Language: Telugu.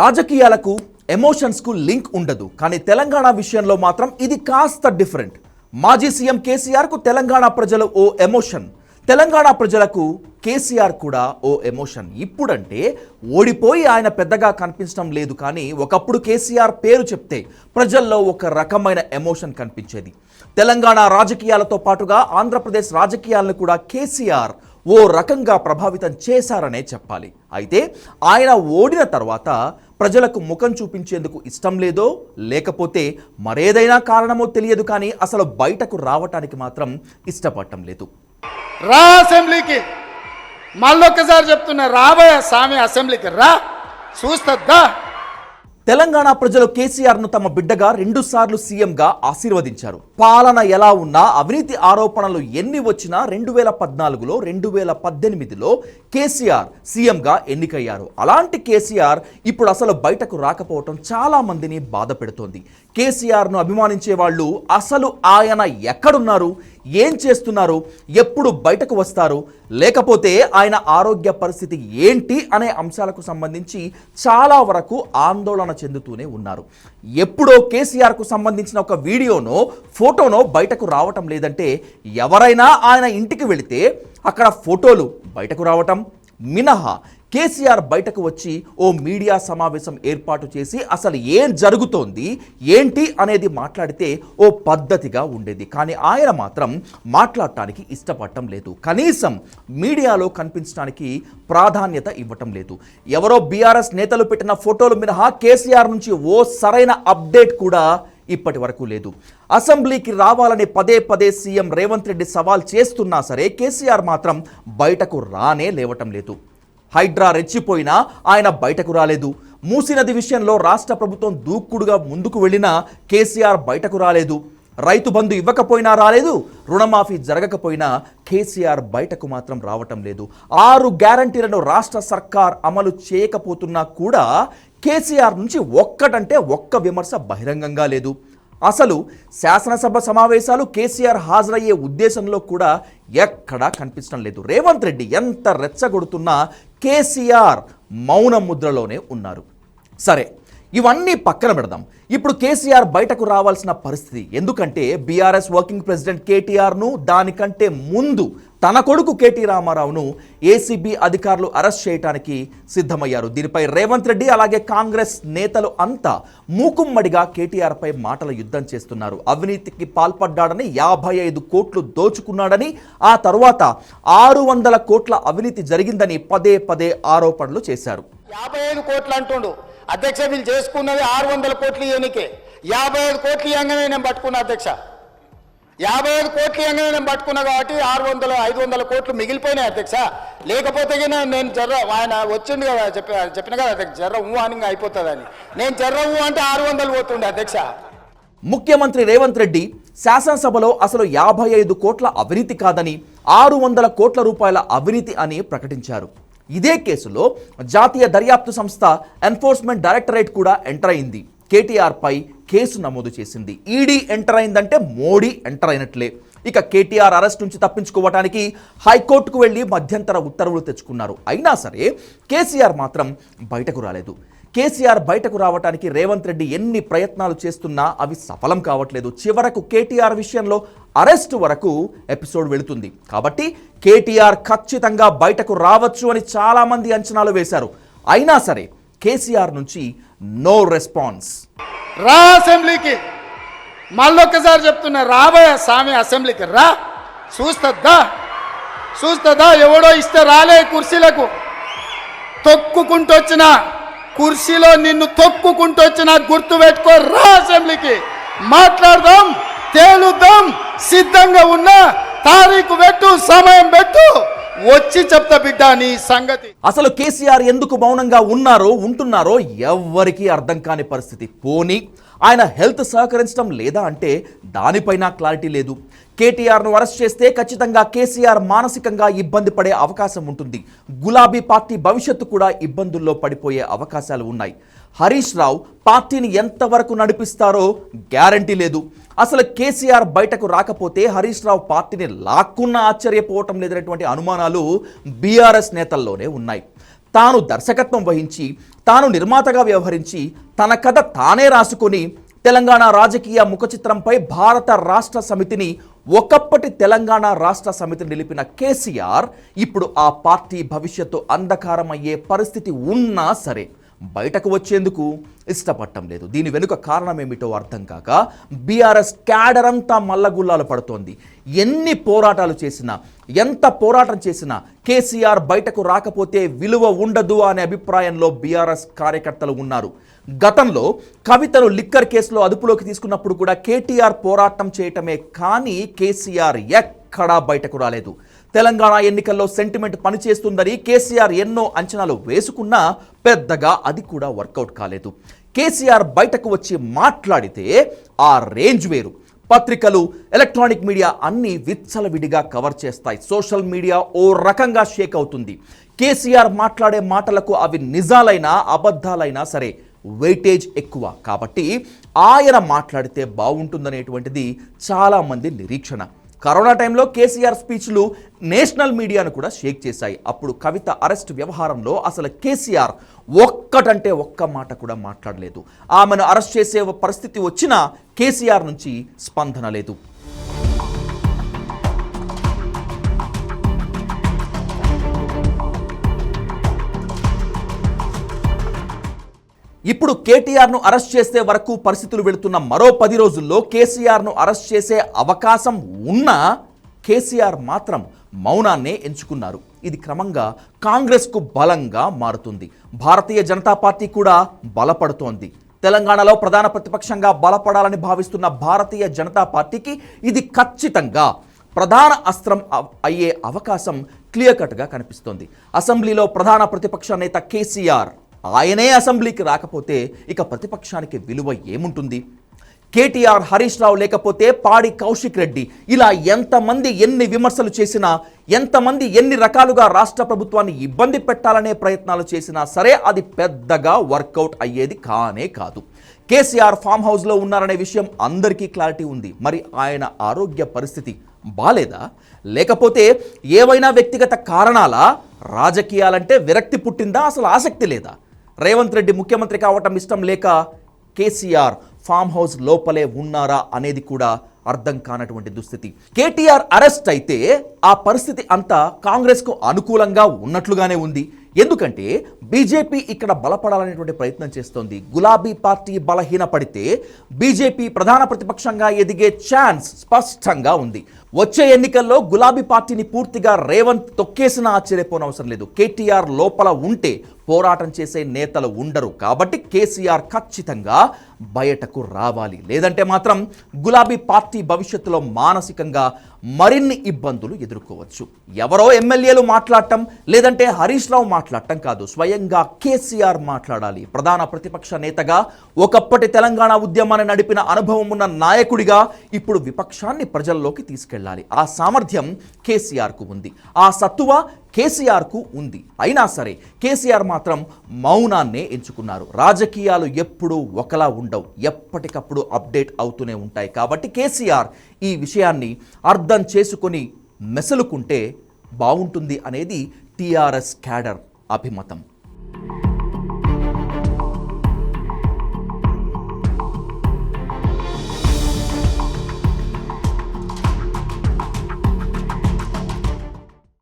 రాజకీయాలకు ఎమోషన్స్కు లింక్ ఉండదు. కానీ తెలంగాణ విషయంలో మాత్రం ఇది కాస్త డిఫరెంట్ మాజీ సీఎం కేసీఆర్కు తెలంగాణ ప్రజలు ఓ ఎమోషన్ తెలంగాణ ప్రజలకు కేసీఆర్ కూడా ఓ ఎమోషన్ ఇప్పుడంటే ఓడిపోయి ఆయన పెద్దగా కనిపించడం లేదు కానీ ఒకప్పుడు కేసీఆర్ పేరు చెప్తే ప్రజల్లో ఒక రకమైన ఎమోషన్ కనిపించేది. తెలంగాణ రాజకీయాలతో పాటుగా ఆంధ్రప్రదేశ్ రాజకీయాలను కూడా కేసీఆర్ ఓ రకంగా ప్రభావితం చేశారనే చెప్పాలి. అయితే ఆయన ఓడిన తర్వాత ప్రజలకు ముఖం చూపించేందుకు ఇష్టం లేదో లేకపోతే మరేదైనా కారణమో తెలియదు కానీ అసలు బయటకు రావటానికి మాత్రం ఇష్టపడటం లేదు. రా అసెంబ్లీకి. మళ్ళొక్కసారి చెప్తున్నా రాబోయే స్వామి అసెంబ్లీకి రా. చూస్తద్దా? తెలంగాణ ప్రజలు కేసీఆర్ను తమ బిడ్డగా రెండుసార్లు సీఎంగా ఆశీర్వదించారు. పాలన ఎలా ఉన్నా అవినీతి ఆరోపణలు ఎన్ని వచ్చినా రెండు వేల పద్నాలుగులో రెండు వేల పద్దెనిమిదిలో కేసీఆర్ సీఎంగా ఎన్నికయ్యారు. అలాంటి కేసీఆర్ ఇప్పుడు అసలు బయటకు రాకపోవటం చాలా మందిని బాధ పెడుతోంది. కేసీఆర్ను అభిమానించే వాళ్ళు అసలు ఆయన ఎక్కడున్నారు? ఏం చేస్తున్నారు? ఎప్పుడు బయటకు వస్తారు? లేకపోతే ఆయన ఆరోగ్య పరిస్థితి ఏంటి అనే అంశాలకు సంబంధించి చాలా వరకు ఆందోళన చెందుతూనే ఉన్నారు. ఎప్పుడో కేసీఆర్కు సంబంధించిన ఒక వీడియోనో ఫోటోనో బయటకు రావటం లేదంటే ఎవరైనా ఆయన ఇంటికి వెళితే అక్కడ ఫోటోలు బయటకు రావటం మినహా కేసీఆర్ బయటకు వచ్చి ఓ మీడియా సమావేశం ఏర్పాటు చేసి అసలు ఏం జరుగుతోంది ఏంటి అనేది మాట్లాడితే ఓ పద్ధతిగా ఉండేది. కానీ ఆయన మాత్రం మాట్లాడటానికి ఇష్టపడటం లేదు. కనీసం మీడియాలో కనిపించడానికి ప్రాధాన్యత ఇవ్వటం లేదు. ఎవరో బీఆర్ఎస్ నేతలు పెట్టిన ఫోటోలు మినహా కేసీఆర్ నుంచి ఓ సరైన అప్డేట్ కూడా ఇప్పటి వరకు లేదు. అసెంబ్లీకి రావాలని పదే పదే సీఎం రేవంత్ రెడ్డి సవాల్ చేస్తున్నా సరే కేసీఆర్ మాత్రం బయటకు రానే లేవటం లేదు. హైడ్రా రెచ్చిపోయినా ఆయన బయటకు రాలేదు. మూసినది విషయంలో రాష్ట్ర ప్రభుత్వం దూకుడుగా ముందుకు వెళ్ళినా కేసీఆర్ బయటకు రాలేదు. రైతు బంధు ఇవ్వకపోయినా రాలేదు రుణమాఫీ జరగకపోయినా కేసీఆర్ బయటకు మాత్రం రావటం లేదు. ఆరు గ్యారంటీలను రాష్ట్ర సర్కార్ అమలు చేయకపోతున్నా కూడా కేసీఆర్ నుంచి ఒక్కటంటే ఒక్క విమర్శ బహిరంగంగా లేదు. అసలు శాసనసభ సమావేశాలు కేసీఆర్ హాజరయ్యే ఉద్దేశంలో కూడా ఎక్కడా కనిపించడం లేదు. రేవంత్ రెడ్డి ఎంత రెచ్చగొడుతున్నా కేసీఆర్ మౌన ముద్రలోనే ఉన్నారు. సరే ఇవన్నీ పక్కన పెడదాం. ఇప్పుడు కేసీఆర్ బయటకు రావాల్సిన పరిస్థితి ఎందుకంటే బీఆర్ఎస్ వర్కింగ్ ప్రెసిడెంట్ కేటీఆర్ను దానికంటే ముందు తన కొడుకు కేటీ రామారావును ఏసీబీ అధికారులు అరెస్ట్ చేయడానికి సిద్ధమయ్యారు. దీనిపై రేవంత్ రెడ్డి అలాగే కాంగ్రెస్ నేతలు అంతా మూకుమ్మడిగా కేటీఆర్పై మాటల యుద్ధం చేస్తున్నారు. అవినీతికి పాల్పడ్డాడని యాభై ఐదు కోట్లు దోచుకున్నాడని ఆ తరువాత ఆరు వందల కోట్ల అవినీతి జరిగిందని పదే పదే ఆరోపణలు చేశారు. యాభై ఐదు కోట్లు అంటుండు. అధ్యక్ష వీళ్ళు చేసుకున్నది ఆరు వందల కోట్లు ఇవ్వనికే యాభై ఐదు కోట్లు ఇవ్వగానే నేను పట్టుకున్నా అధ్యక్ష. యాభై ఐదు కోట్లు ఇవ్వగానే నేను పట్టుకున్నా కాబట్టి ఆరు వందల ఐదు వందల కోట్లు మిగిలిపోయినాయి అధ్యక్ష. లేకపోతే నేను జర్ర ఆయన వచ్చిండు కదా చెప్పి చెప్పిన కదా అధ్యక్ష జర్ర ఊ అని అయిపోతుందని. నేను జర్ర ఊ అంటే ఆరు వందలు పోతుండే అధ్యక్ష. ముఖ్యమంత్రి రేవంత్ రెడ్డి శాసనసభలో అసలు యాభై ఐదు కోట్ల అవినీతి కాదని ఆరు వందల కోట్ల రూపాయల అవినీతి అని ప్రకటించారు. ఇదే కేసులో జాతీయ దర్యాప్తు సంస్థ ఎన్ఫోర్స్మెంట్ డైరెక్టరేట్ కూడా ఎంటర్ అయింది. కేటీఆర్ పై కేసు నమోదు చేసింది. ఈడీ ఎంటర్ అయిందంటే మోడీ ఎంటర్ అయినట్లే. ఇక కేటీఆర్ అరెస్ట్ నుంచి తప్పించుకోవటానికి హైకోర్టుకు వెళ్ళి మధ్యంతర ఉత్తర్వులు తెచ్చుకున్నారు. అయినా సరే కేసీఆర్ మాత్రం బయటకు రాలేదు. కేసీఆర్ బయటకు రావడానికి రేవంత్ రెడ్డి ఎన్ని ప్రయత్నాలు చేస్తున్నా అవి సఫలం కావట్లేదు. చివరకు కేటీఆర్ విషయంలో అరెస్ట్ వరకు ఎపిసోడ్ వెళుతుంది. కాబట్టి కేటీఆర్ ఖచ్చితంగా బయటకు రావచ్చు అని చాలామంది అంచనాలు వేశారు. అయినా సరే కేసీఆర్ నుంచి నో రెస్పాన్స్. రా అసెంబ్లీకి. మళ్ళొక్కసారి చెప్తున్నా రాబోయే స్వామి అసెంబ్లీకి రా. చూస్తద్దా? చూస్తుందా ఎవడో ఇస్తే రాలే కుర్చీలకు. తొక్కుకుంటూ వచ్చిన కుర్చీలో నిన్ను తొక్కుకుంటూ వచ్చిన గుర్తు పెట్టుకో రా అసెంబ్లీకి. మాట్లాడదాం తేలుద్దాం సిద్ధంగా ఉన్నా తారీఖు పెట్టు సమయం పెట్టు. వచ్చి చెప్తా బిడ్డ నీ సంగతి. అసలు కేసీఆర్ ఎందుకు మౌనంగా ఉన్నారో ఉంటున్నారో ఎవ్వరికీ అర్థం కాని పరిస్థితి. పోనీ ఆయన హెల్త్ సహకరించడం లేదా అంటే దానిపైన క్లారిటీ లేదు. కేటీఆర్ను అరెస్ట్ చేస్తే ఖచ్చితంగా కేసీఆర్ మానసికంగా ఇబ్బంది పడే అవకాశం ఉంటుంది. గులాబీ పార్టీ భవిష్యత్తు కూడా ఇబ్బందుల్లో పడిపోయే అవకాశాలు ఉన్నాయి. హరీష్ రావు పార్టీని ఎంతవరకు నడిపిస్తారో గ్యారంటీ లేదు. అసలు కేసీఆర్ బయటకు రాకపోతే హరీష్ రావు పార్టీని లాక్కున్న ఆశ్చర్యపోవటం లేదనేటువంటి అనుమానాలు బీఆర్ఎస్ నేతల్లోనే ఉన్నాయి. తాను దర్శకత్వం వహించి తాను నిర్మాతగా వ్యవహరించి తన కథ తానే రాసుకొని తెలంగాణ రాజకీయ ముఖచిత్రంపై భారత రాష్ట్ర సమితిని ఒకప్పటి తెలంగాణ రాష్ట్ర సమితిని నిలిపిన కేసీఆర్ ఇప్పుడు ఆ పార్టీ భవిష్యత్తు అంధకారమయ్యే పరిస్థితి ఉన్నా సరే బయటకు వచ్చేందుకు ఇష్టపడటం లేదు. దీని వెనుక కారణం ఏమిటో అర్థం కాక బీఆర్ఎస్ క్యాడర్ అంతా మల్లగుల్లాలు పడుతోంది. ఎన్ని పోరాటాలు చేసినా ఎంత పోరాటం చేసినా కేసీఆర్ బయటకు రాకపోతే విలువ ఉండదు అనే అభిప్రాయంలో బీఆర్ఎస్ కార్యకర్తలు ఉన్నారు. గతంలో కవితను లిక్కర్ కేసులో అదుపులోకి తీసుకున్నప్పుడు కూడా కేటీఆర్ పోరాటం చేయటమే కానీ కేసీఆర్ ఎక్కడా బయటకు రాలేదు. తెలంగాణ ఎన్నికల్లో సెంటిమెంట్ పనిచేస్తుందని కేసీఆర్ ఎన్నో అంచనాలు వేసుకున్నా పెద్దగా అది కూడా వర్కౌట్ కాలేదు. కేసీఆర్ బయటకు వచ్చి మాట్లాడితే ఆ రేంజ్ వేరు. పత్రికలు ఎలక్ట్రానిక్ మీడియా అన్నీ విచ్చలవిడిగా కవర్ చేస్తాయి. సోషల్ మీడియా ఓ రకంగా షేక్ అవుతుంది. కేసీఆర్ మాట్లాడే మాటలకు అవి నిజాలైనా అబద్ధాలైనా సరే వెయిటేజ్ ఎక్కువ. కాబట్టి ఆయన మాట్లాడితే బాగుంటుందనేటువంటిది చాలామంది నిరీక్షణ. కరోనా టైంలో కేసీఆర్ స్పీచ్లు నేషనల్ మీడియాను కూడా షేక్ చేశాయి. అప్పుడు కవిత అరెస్ట్ వ్యవహారంలో అసలు కేసీఆర్ ఒక్కటంటే ఒక్క మాట కూడా మాట్లాడలేదు. ఆమెను అరెస్ట్ చేసే పరిస్థితి వచ్చినా కేసీఆర్ నుంచి స్పందన లేదు. ఇప్పుడు కేటీఆర్ను అరెస్ట్ చేసే వరకు పరిస్థితులు వెళుతున్న మరో పది రోజుల్లో కేసీఆర్ను అరెస్ట్ చేసే అవకాశం ఉన్నా కేసీఆర్ మాత్రం మౌనాన్నే ఎంచుకున్నారు. ఇది క్రమంగా కాంగ్రెస్కు బలంగా మారుతుంది. భారతీయ జనతా పార్టీ కూడా బలపడుతోంది. తెలంగాణలో ప్రధాన ప్రతిపక్షంగా బలపడాలని భావిస్తున్న భారతీయ జనతా పార్టీకి ఇది ఖచ్చితంగా ప్రధాన అస్త్రం అవ్- అయ్యే అవకాశం క్లియర్ కట్గా కనిపిస్తోంది. అసెంబ్లీలో ప్రధాన ప్రతిపక్ష నేత కేసీఆర్ ఆయనే అసెంబ్లీకి రాకపోతే ఇక ప్రతిపక్షానికి విలువ ఏముంటుంది? కేటీఆర్ హరీష్ రావు లేకపోతే పాడి కౌశిక్ రెడ్డి. ఇలా ఎంతమంది ఎన్ని విమర్శలు చేసినా ఎంతమంది ఎన్ని రకాలుగా రాష్ట్ర ప్రభుత్వాన్ని ఇబ్బంది పెట్టాలనే ప్రయత్నాలు చేసినా సరే అది పెద్దగా వర్కౌట్ అయ్యేది కానే కాదు. కేసీఆర్ ఫామ్ హౌస్లో ఉన్నారనే విషయం అందరికీ క్లారిటీ ఉంది. మరి ఆయన ఆరోగ్య పరిస్థితి బాలేదా? లేకపోతే ఏవైనా వ్యక్తిగత కారణాలా రాజకీయాలంటే విరక్తి పుట్టిందా? అసలు ఆసక్తి లేదా? రేవంత్ రెడ్డి ముఖ్యమంత్రి కావటం ఇష్టం లేక కేసీఆర్ ఫామ్ హౌస్ లోపలే ఉన్నారా అనేది కూడా అర్థం కానటువంటి దుస్థితి. కేటీఆర్ అరెస్ట్ అయితే ఆ పరిస్థితి అంతా కాంగ్రెస్కు అనుకూలంగా ఉన్నట్లుగానే ఉంది. ఎందుకంటే బీజేపీ ఇక్కడ బలపడాలనేటువంటి ప్రయత్నం చేస్తోంది. గులాబీ పార్టీ బలహీనపడితే బీజేపీ ప్రధాన ప్రతిపక్షంగా ఎదిగే ఛాన్స్ స్పష్టంగా ఉంది. వచ్చే ఎన్నికల్లో గులాబీ పార్టీని పూర్తిగా రేవంత్ తొక్కేసిన ఆశ్చర్యపోనవసరం లేదు. కేటీఆర్ లోపల ఉంటే పోరాటం చేసే నేతలు ఉండరు. కాబట్టి కేసీఆర్ ఖచ్చితంగా బయటకు రావాలి. లేదంటే మాత్రం గులాబీ పార్టీ భవిష్యత్తులో మానసికంగా మరిన్ని ఇబ్బందులు ఎదుర్కోవచ్చు. ఎవరో ఎమ్మెల్యేలు మాట్లాడటం లేదంటే హరీష్ రావు మాట్లాడటం కాదు. స్వయంగా కేసీఆర్ మాట్లాడాలి. ప్రధాన ప్రతిపక్ష నేతగా ఒకప్పటి తెలంగాణ ఉద్యమాన్ని నడిపిన అనుభవం ఉన్న నాయకుడిగా ఇప్పుడు విపక్షాన్ని ప్రజల్లోకి తీసుకెళ్ళాలి. ఆ సామర్థ్యం కేసీఆర్కు ఉంది. ఆ సత్తువ కేసీఆర్కు ఉంది. అయినా సరే కేసీఆర్ మాత్రం మౌనాన్నే ఎంచుకున్నారు. రాజకీయాలు ఎప్పుడూ ఒకలా ఉండవు. ఎప్పటికప్పుడు అప్డేట్ అవుతూనే ఉంటాయి. కాబట్టి కేసీఆర్ ఈ విషయాన్ని అర్థం చేసుకొని మెసలుకుంటే బాగుంటుంది అనేది టీఆర్ఎస్ క్యాడర్ అభిమతం.